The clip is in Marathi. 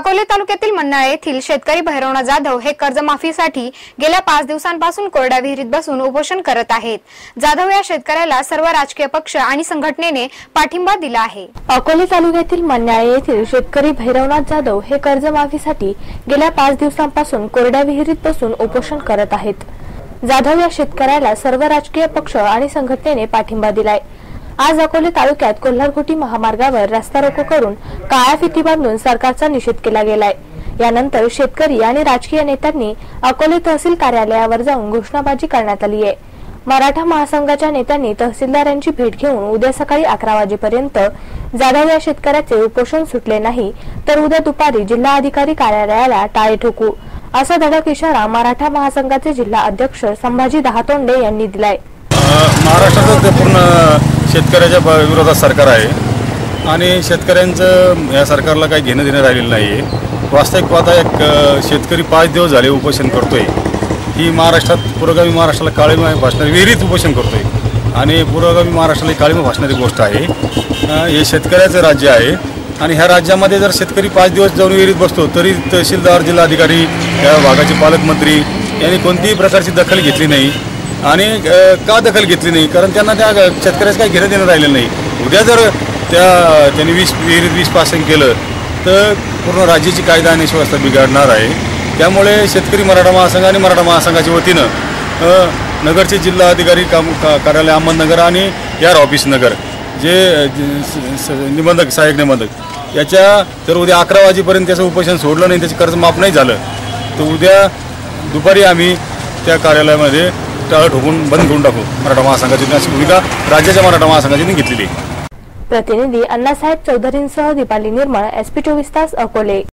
अकोले तालुक्यातील मन्नाळे येथील शेतकरी भैरवनाथ जाधव हे कर्जमाफीसाठी गेल्या पाच दिवसांपासून कोरड्या विहिरीत बसून उपोषण करत आहेत. जाधव या शेतकऱ्याला सर्व राजकीय पक्ष आणि संघटनेने पाठिंबा दिला आहे. अकोले तालुक्यातील मन्नाळे येथील शेतकरी भैरवनाथ जाधव हे कर्जमाफीसाठी गेल्या पाच दिवसांपासून कोरड्या विहिरीत बसून उपोषण करत आहेत. जाधव या शेतकऱ्याला सर्व राजकीय पक्ष आणि संघटनेने पाठिंबा दिलाय. आज अकोले तालुक्यात कोल्हारकुटी महामार्गावर रस्ता रोको करून काळ्या फिती बांधून सरकारचा निषेध केला गेलाय. यानंतर शेतकरी आणि राजकीय नेत्यांनी अकोले तहसील कार्यालयावर जाऊन घोषणाबाजी करण्यात आली आहे. मराठा महासंघाच्या नेत्यांनी तहसीलदार यांची भेट घेऊन उद्या सकाळी अकरा वाजेपर्यंत जाधव या शेतकऱ्याचे उपोषण सुटले नाही तर उद्या दुपारी जिल्हा अधिकारी कार्यालयाला टाळे ठोकू. असा धडक इशारा मराठा महासंघाचे जिल्हा अध्यक्ष संभाजी दहातोंडे यांनी दिलाय. महाराष्ट्राचा पूर्ण शेतकऱ्याच्या ब- विरोधात सरकार आहे. आणि शेतकऱ्यांचं या सरकारला काही घेणं देणं राहिलेलं नाही आहे वास्तविक पाहता एक शेतकरी पाच दिवस झाले उपोषण करतो आहे ही महाराष्ट्रात पुरोगामी महाराष्ट्राला काळीमा भासणारी विहिरीत उपोषण करतो आहे आणि पुरोगामी महाराष्ट्राला काळीमा भासणारी गोष्ट आहे. हे शेतकऱ्याचं राज्य आहे. आणि ह्या राज्यामध्ये जर शेतकरी पाच दिवस जाऊन विहिरीत बसतो तरी तहसीलदार जिल्हाधिकारी या भागाचे पालकमंत्री यांनी कोणतीही प्रकारची दखल घेतली नाही. आणि का दखल घेतली नाही? कारण त्यांना त्या शेतकऱ्याचं काही घेणं देणं राहिलेलं नाही. उद्या जर त्या त्यांनी वीस विहिरीत वीस पासिंग केलं तर पूर्ण राज्याची कायदा आणि सुव्यवस्था बिघडणार आहे. त्यामुळे शेतकरी मराठा महासंघ आणि मराठा महासंघाच्या वतीनं नगरचे जिल्हा अधिकारी काम का कार्यालय अहमदनगर आणि यार ऑफिस नगर जे स- निबंधक सहाय्यक निबंधक याच्या जर उद्या अकरा वाजेपर्यंत त्याचं उपोषण सोडलं नाही त्याचे कर्ज माफ नाही झालं. तर उद्या दुपारी आम्ही त्या कार्यालयामध्ये टाळ ठोकून बंद करून टाकू. मराठा महासंघाची अशी भूमिका राज्याच्या मराठा महासंघाची घेतलेली आहे. प्रतिनिधी अण्णासाहेब चौधरींसह दीपाली निर्मळ एसपी चोवीस तास अकोले.